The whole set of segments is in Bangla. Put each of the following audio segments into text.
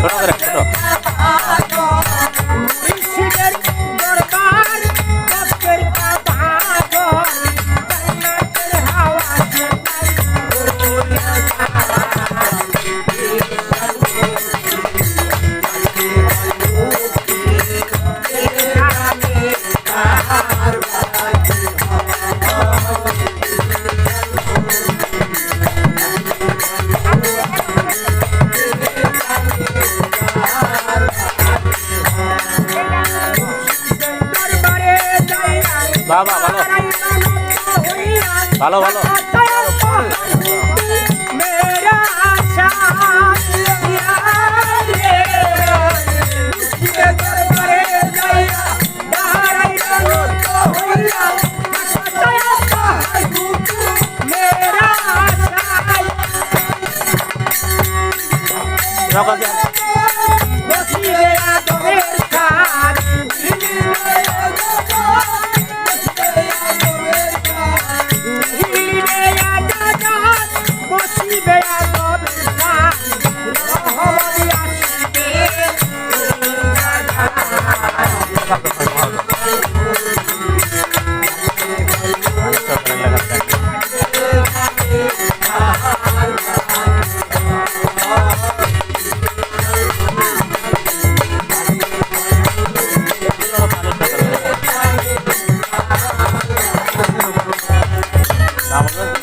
Pero no. বাবা ভালো ভালো ভালো Terima kasih. আমাদের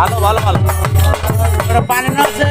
ভালো ভালো ভালো। পানি না আছে